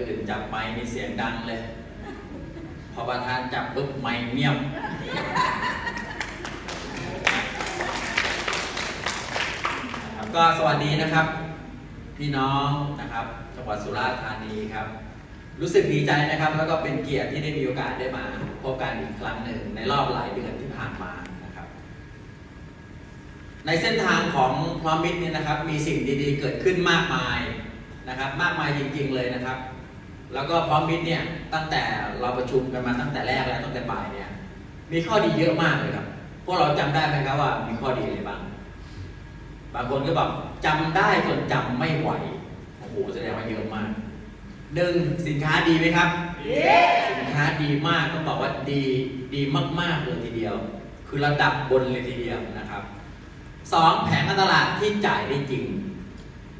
อื่นจับไม้มีเสียงดังเลย พอประธานจับปุ๊บไม้เงียบก็สวัสดีนะครับ พี่น้องนะครับจังหวัดสุราษฎร์ธานีครับ รู้สึกดีใจนะครับ แล้วก็เป็นเกียรติที่ได้มีโอกาสได้มาพบกันอีกครั้งหนึ่งในรอบหลายเดือนที่ผ่านมานะครับ ในเส้นทางของพรอมิตเนี่ยนะครับ มีสิ่งดีๆ เกิดขึ้นมากมายนะครับ มากมายจริง ๆ เลยนะครับ แล้วก็พร้อมมิตรเนี่ยตั้งแต่เราประชุมกันมาตั้งแต่แรกแล้วตั้งแต่บ่ายเนี่ย มีข้อดีเยอะมากเลยครับ พวกเราจำได้ไหมครับว่ามีข้อดีอะไรบ้าง บางคนก็บอกจำได้จนจำไม่ไหว โอ้โหแสดงว่าเยอะมากหนึ่งสินค้าดีไหมครับ สินค้าดีมากต้องบอกว่าดีดีมากๆเลยทีเดียว คือระดับบนเลยทีเดียวนะครับสองแผนการตลาดที่จ่ายได้จริง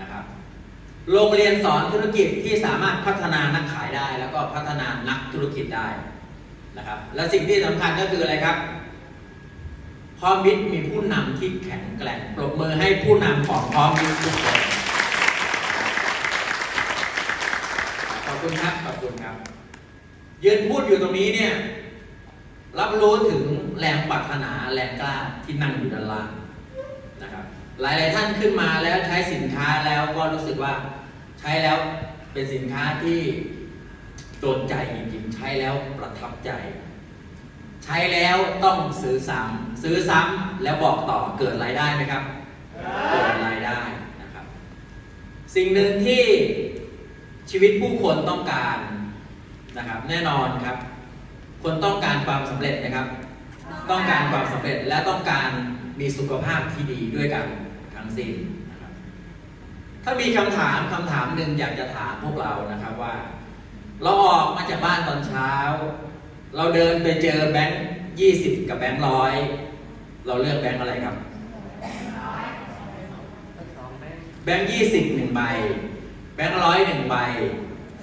นะครับ โรงเรียนสอนธุรกิจที่สามารถพัฒนานักขายได้ แล้วก็พัฒนานักธุรกิจได้นะครับ และสิ่งที่สำคัญก็คืออะไรครับพร้อมมิตรมีผู้นำที่แข็งแกร่งปรบมือให้ผู้นำของพร้อมมิตรทุกคนขอบคุณครับขอบคุณครับ ยืนพูดอยู่ตรงนี้เนี่ยรับรู้ถึงแรงปรารถนาแรงกล้าที่นั่งอยู่ด้านล่างนะครับ หลาย ๆ ท่านขึ้นมาแล้วใช้สินค้าแล้ว รู้สึกว่าใช้แล้วเป็นสินค้าที่โดนใจจริงๆ ใช้แล้วประทับใจ ใช้แล้วต้องซื้อซ้ำซื้อซ้ำแล้วบอกต่อเกิดรายได้ไหมครับ เกิดรายได้นะครับ สิ่งหนึ่งที่ชีวิตผู้คนต้องการนะครับ แน่นอนครับ คนต้องการความสำเร็จนะครับ ต้องการความสำเร็จและต้องการมีสุขภาพที่ดีด้วยกันทั้งสิ้น ถ้ามีคำถามคำถามหนึ่งอยากจะถามพวกเรานะครับว่า เราออกมาจากบ้านตอนเช้า เราเดินไปเจอแบงค์ยี่สิบกับแบงค์ร้อยเราเลือกแบงค์อะไรครับ แบงค์ยี่สิบหนึ่งใบ แบงค์ร้อยหนึ่งใบ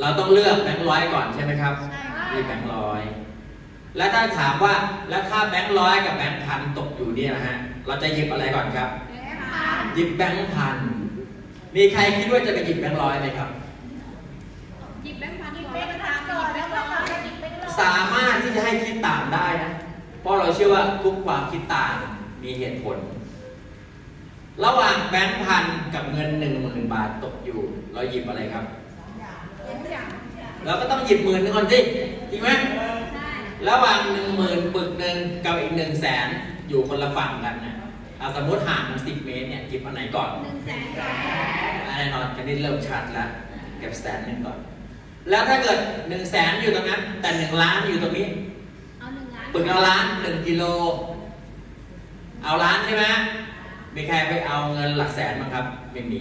เราต้องเลือกแบงค์ร้อยก่อนใช่ไหมครับนี่แบงค์ร้อยแล้วถ้าถามว่าแล้วถ้าแบงค์ร้อยกับแบงค์พันตกอยู่เนี่ยนะฮะเราจะหยิบอะไรก่อนครับ หยิบแบงค์พัน มีใครคิดว่าจะไปหยิบแบงค์ร้อยไหมครับ หยิบแบงค์พันหยิบแบงค์พันก่อนแล้วก็หยิบแบงค์ร้อยสามารถที่จะให้คิดต่างได้นะ เพราะเราเชื่อว่าทุกความคิดต่างมีเหตุผล ระหว่างแบงค์พันกับเงินหนึ่งหมื่นบาทตกอยู่ เราหยิบอะไรครับเราก็ต้องหยิบหมื่นหนึงก่อนสิจริงไหมใช่ระหว่างหนึ่งหมื่นปึกหนึ่งกับอีกหนึ่งแสนอยู่คนละฝั่งกันนะ เอาสมมติห่างกันสิบเมตรเนี่ยหยิบอันไหนก่อนหนึ่งแสนสองแน่นอนกันนี้เริ่มชัดแล้วเก็บแสนหนึ่งก่อน แล้วถ้าเกิดหนึ่งแสนอยู่ตรงนั้น แต่หนึ่งล้านอยู่ตรงนี้ เอาหนึ่งล้านปึกเอาล้านหนึ่งกิโล เอาล้านใช่ไหมมีใครไปเอาเงินหลักแสนบ้างครับไม่มี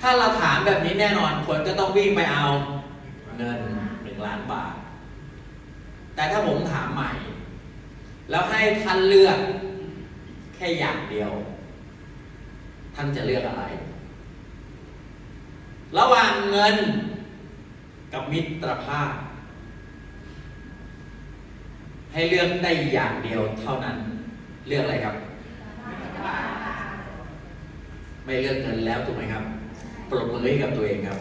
ถ้าเราถามแบบนี้แน่นอนคนก็ต้องวิ่งไปเอาเงินหนึ่งล้านบาท แต่ถ้าผมถามใหม่ แล้วให้ท่านเลือก แค่อย่างเดียว ท่านจะเลือกอะไร ระหว่างเงินกับมิตรภาพ ให้เลือกได้อย่างเดียวเท่านั้น เลือกอะไรครับ ไม่เลือกเงินแล้วถูกไหมครับปรบมือให้กับตัวเองครับ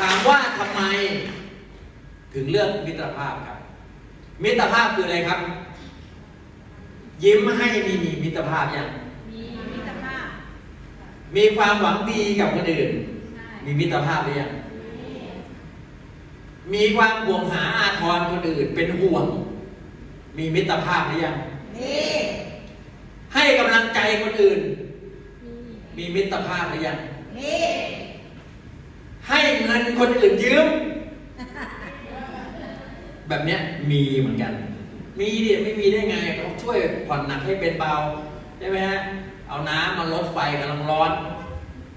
ถามว่าทำไม ถึงเลือกมิตรภาพครับ มิตรภาพคืออะไรครับ ยิ้มให้มีมีมิตรภาพยังมีมิตรภาพ มีความหวังดีกับคนอื่นใช่มีมิตรภาพหรือยังมีความห่วงหาอาทรคนอื่นเป็นห่วง มีมิตรภาพหรือยังให้กำลังใจคนอื่นมีมีมิตรภาพหรือยังมีให้เงินคนอื่นยืม แบบเนี้ยมีเหมือนกัน มีดิไม่มีได้ไงเขาช่วยผ่อนหนักให้เป็นเบาใช่ไหมฮะเอาน้ำมาลดไฟกำลังร้อน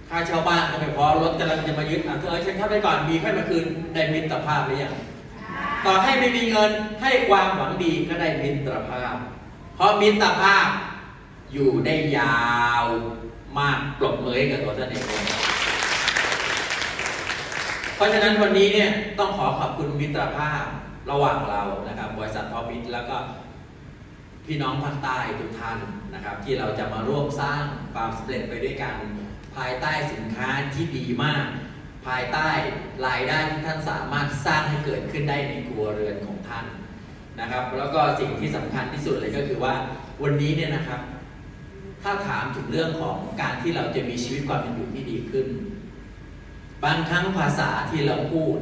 ค่าเช่าบ้านก็ไม่พอรถกำลังจะมายึดอะเธอฉันเข้าไปก่อนมีค่อยมาคืนได้มิตรภาพหรือยังต่อให้ไม่มีเงินให้ความหวังดีก็ได้มิตรภาพ เพราะมิตรภาพอยู่ได้ยาวมากปลบมือกับตัวท่านเองเพราะฉะนั้นวันนี้เนี่ยต้องขอขอบคุณมิตรภาพ ระหว่างเรานะครับ บริษัทพอมิตแล้วก็พี่น้องภาคใต้ทุกท่านนะครับ ที่เราจะมาร่วมสร้างความสำเร็จไปด้วยกัน ภายใต้สินค้าที่ดีมาก ภายใต้รายได้ที่ท่านสามารถสร้างให้เกิดขึ้นได้ในครัวเรือนของท่านนะครับ แล้วก็สิ่งที่สำคัญที่สุดเลยก็คือว่าวันนี้เนี่ยนะครับ ถ้าถามถึงเรื่องของการที่เราจะมีชีวิตความเป็นอยู่ที่ดีขึ้น บางครั้งภาษาที่เราพูด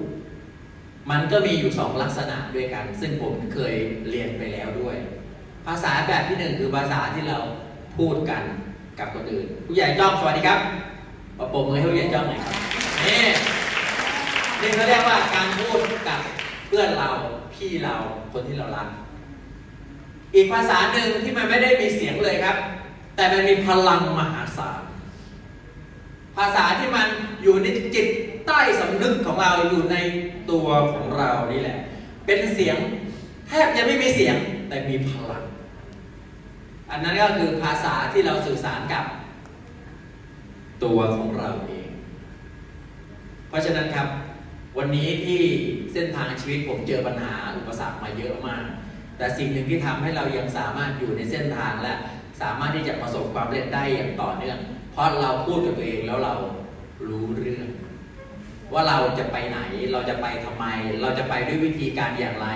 มันก็มีอยู่สองลักษณะด้วยกัน ซึ่งผมเคยเรียนไปแล้วด้วย ภาษาแบบที่หนึ่งคือภาษาที่เราพูดกันกับคนอื่น ผู้ใหญ่จ้องสวัสดีครับประปรบมือให้ผู้ใหญ่จ้องหน่อยครับนี่นี่เขาเรียกว่าการพูดกับเพื่อนเราพี่เราคนที่เรารัก อีกภาษาหนึ่งที่มันไม่ได้มีเสียงเลยครับ แต่มันมีพลังมหาศาลภาษาที่มันอยู่ในจิตใต้สำนึกของเราอยู่ใน ตัวของเรานี่แหละ เป็นเสียงแทบจะไม่มีเสียงแต่มีพลัง อันนั้นก็คือภาษาที่เราสื่อสารกับตัวของเราเอง เพราะฉะนั้นครับ วันนี้ที่เส้นทางชีวิตผมเจอปัญหาอุปสรรคมาเยอะมาก แต่สิ่งหนึ่งที่ทำให้เรายังสามารถอยู่ในเส้นทางและสามารถที่จะประสบความสำเร็จได้อย่างต่อเนื่อง เพราะเราพูดกับตัวเองแล้วเรารู้เรื่อง ว่าเราจะไปไหนเราจะไปทำไม เราจะไปด้วยวิธีการอย่างไร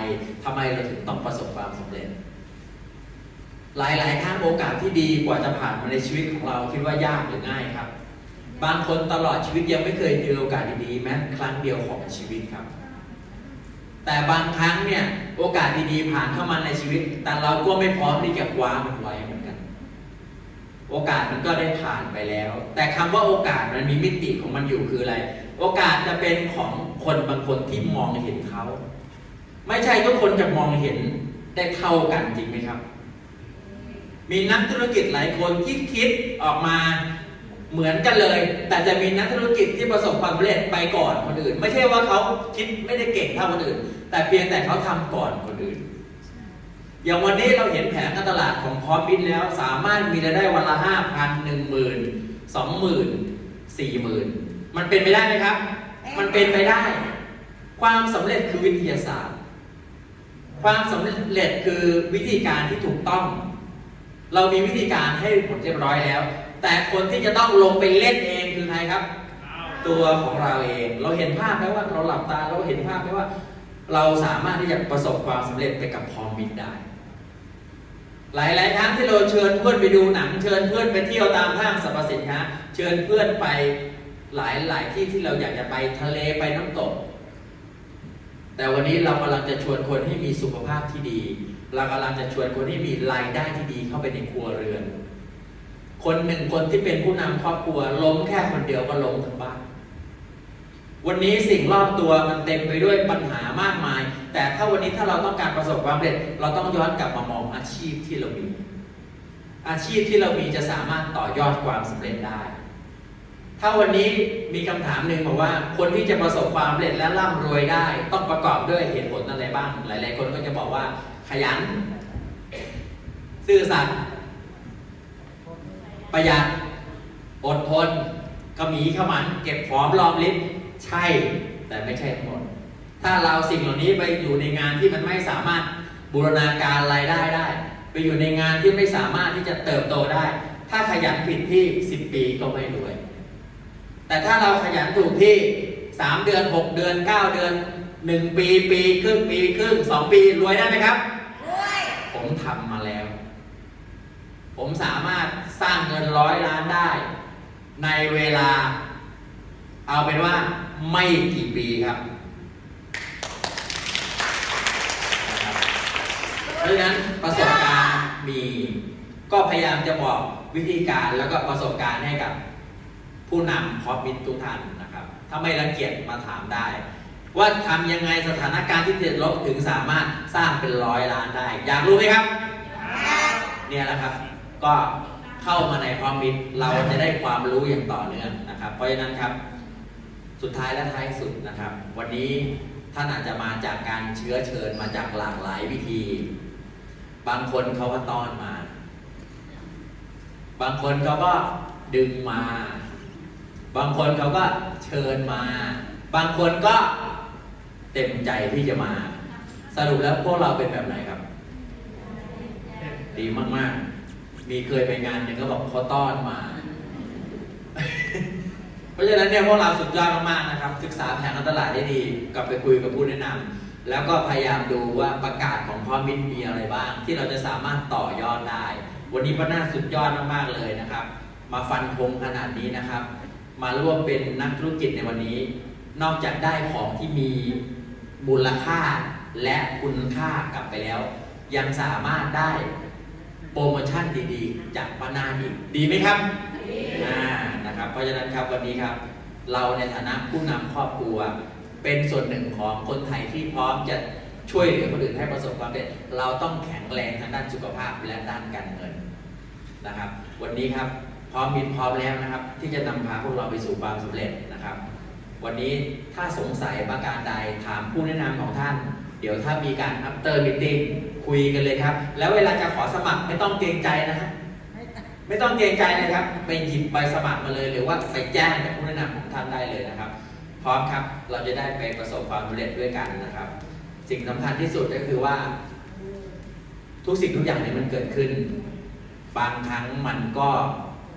ทำไมเราถึงต้องประสบความสำเร็จ หลายๆครั้งโอกาสที่ดีกว่าจะผ่านมาในชีวิตของเราคิดว่ายากหรือง่ายครับ บางคนตลอดชีวิตยังไม่เคยเจอโอกาสดีๆแม้ครั้งเดียวของชีวิตครับ แต่บางครั้งเนี่ยโอกาสดีๆผ่านเข้ามาในชีวิต แต่เราก็ไม่พร้อมที่จะคว้ามันไว้ โอกาสมันก็ได้ผ่านไปแล้ว แต่คำว่าโอกาสมันมีมิติของมันอยู่คืออะไร โอกาสจะเป็นของคนบางคนที่มองเห็นเขา ไม่ใช่ทุกคนจะมองเห็นได้เท่ากันจริงไหมครับ มีนักธุรกิจหลายคนที่คิดออกมาเหมือนกันเลย แต่จะมีนักธุรกิจที่ประสบความสำเร็จไปก่อนคนอื่น ไม่ใช่ว่าเขาคิดไม่ได้เก่งเท่าคนอื่น แต่เพียงแต่เขาทำก่อนคนอื่น อย่างวันนี้เราเห็นแผนการตลาดของพร้อมบินแล้ว สามารถมีรายได้วันละห้าพันหนึ่งหมื่นสองหมื่นสี่หมื่นมันเป็นไปได้ไหมครับ มันเป็นไปได้ ความสำเร็จคือวิทยาศาสตร์ ความสำเร็จคือวิธีการที่ถูกต้อง เรามีวิธีการให้ผลเรียบร้อยแล้ว แต่คนที่จะต้องลงไปเล่นเองคือใครครับ ตัวของเราเอง เราเห็นภาพไหมว่าเราหลับตาเราเห็นภาพไหมว่า เราสามารถที่จะประสบความสำเร็จไปกับพร้อมมิตรได้ หลายๆครั้งที่เราเชิญเพื่อนไปดูหนัง เชิญเพื่อนไปเที่ยวตามห้างสรรพสินค้าเชิญเพื่อนไปหลายหลายที่ที่เราอยากจะไปทะเลไปน้ำตก แต่วันนี้เรากำลังจะชวนคนให้มีสุขภาพที่ดี เรากำลังจะชวนคนที่มีรายได้ที่ดีเข้าไปในครัวเรือน คนหนึ่งคนที่เป็นผู้นำครอบครัวล้มแค่คนเดียวก็ล้มทั้งบ้าน วันนี้สิ่งรอบตัวมันเต็มไปด้วยปัญหามากมาย แต่ถ้าวันนี้ถ้าเราต้องการประสบความสำเร็จ เราต้องย้อนกลับมามองอาชีพที่เรามี อาชีพที่เรามีจะสามารถต่อยอดความสำเร็จได้ ถ้าวันนี้มีคำถามหนึ่งบอกว่า คนที่จะประสบความสำเร็จและร่ำรวยได้ ต้องประกอบด้วยเหตุผลอะไรบ้าง หลาย ๆ คนก็จะบอกว่าขยัน ซื่อสัตย์ประหยัดอดทนขมีขมัน เก็บหอมรอมริบ ใช่แต่ไม่ใช่ทั้งหมด ถ้าเราสิ่งเหล่านี้ไปอยู่ในงานที่มันไม่สามารถบูรณาการรายได้ได้ ไปอยู่ในงานที่ไม่สามารถที่จะเติบโตได้ ถ้าขยันผิดที่ 10 ปีก็ไม่รวย แต่ถ้าเราขยันถูกที่ 3 เดือน 6 เดือน 9 เดือน 1 ปี ปีครึ่งปีครึ่ง2 ปีรวยได้ไหมครับด้วยผมทำมาแล้ว ผมสามารถสร้างเงินร้อยล้านได้ ในเวลา เอาเป็นว่าไม่กี่ปีครับเพราะฉะนั้นประสบการณ์มี ก็พยายามจะบอกวิธีการแล้วก็ประสบการณ์ให้กับ ผู้นำพอมิตทุกท่านนะครับ ถ้าไม่รังเกียจมาถามได้ ว่าทำยังไงสถานการณ์ที่ติดลบถึงสามารถสร้างเป็นร้อยล้านได้ อยากรู้ไหมครับ เนี่ยแหละครับ ก็เข้ามาในพร้อมิตเราจะได้ความรู้อย่างต่อเนื่องนะครับ เพราะฉะนั้นครับ สุดท้ายและท้ายสุดนะครับ วันนี้ท่านอาจจะมาจากการเชื้อเชิญมาจากหลากหลายวิธี บางคนเขาก็ต้อนมา บางคนเขาก็ดึงมา บางคนเขาก็เชิญมา บางคนก็เต็มใจที่จะมา สรุปแล้วพวกเราเป็นแบบไหนครับ ดีมากๆ มีเคยไปงานหนึ่งก็บอกเขาต้อนมา ราะฉะนั้นเนี่ยพวกเราสุดยอดมากๆนะครับ ศึกษาแผนการตลาดได้ดีกลับไปคุยกับผู้แนะนำแล้วก็พยายามดูว่าประกาศของพ่อมิตรมีอะไรบ้าง ที่เราจะสามารถต่อยอดได้ วันนี้ป้านาสุดยอดมากๆเลยนะครับ มาฟันธงขนาดนี้นะครับ มาร่วมเป็นนักธุรกิจในวันนี้ นอกจากได้ของที่มีมูลค่าและคุณค่ากลับไปแล้ว ยังสามารถได้โปรโมชั่นดีๆ จากป้านาอีกดีไหมครับอ่านะ รับเพราะฉะนั้นครับวันนี้ครับ เราในฐานะผู้นำครอบครัว เป็นส่วนหนึ่งของคนไทยที่พร้อมจะช่วยเหลือคนอื่นให้ประสบความสำเร็จเราต้องแข็งแรงทางด้านสุขภาพและด้านการเงินนะครับ วันนี้ครับพร้อมมิตรพร้อมแล้วนะครับ ที่จะนำพาพวกเราไปสู่ความสำเร็จนะครับ วันนี้ถ้าสงสัยประการใดถามผู้แนะนำของท่าน เดี๋ยวถ้ามีการ after meeting คุยกันเลยครับ แล้วเวลาจะขอสมัครไม่ต้องเกรงใจนะฮะ ไม่ต้องเกรงใจนะครับ ไปหยิบใบสมัครมาเลย หรือว่าไปแจ้งกับผู้แนะนำของท่านได้เลยนะครับ พร้อมครับ เราจะได้ไปประสบความสำเร็จด้วยกันนะครับ สิ่งสำคัญที่สุดก็คือว่า ทุกสิ่งทุกอย่างเนี่ยมันเกิดขึ้น บางครั้งมันก็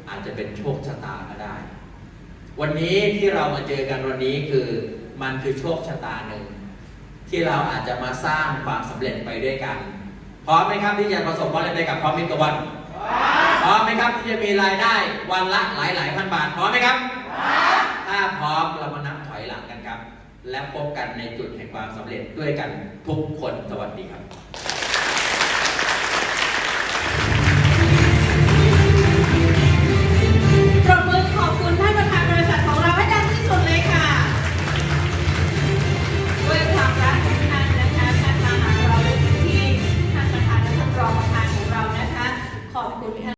อาจจะเป็นโชคชะตาก็ได้ วันนี้ที่เรามาเจอกันวันนี้คือมันคือโชคชะตาหนึ่งที่เราอาจจะมาสร้างความสำเร็จไปด้วยกัน พร้อมไหมครับที่จะประสบความสำเร็จไปกับพร้อมมิตรกบวัน พร้อมไหมครับที่จะมีรายได้วันละหลายหลายพันบาทพร้อมไหมครับถ้าพร้อมเรามานับถอยหลังกันครับ และพบกันในจุดแห่งความสำเร็จด้วยกันทุกคนสวัสดีครับ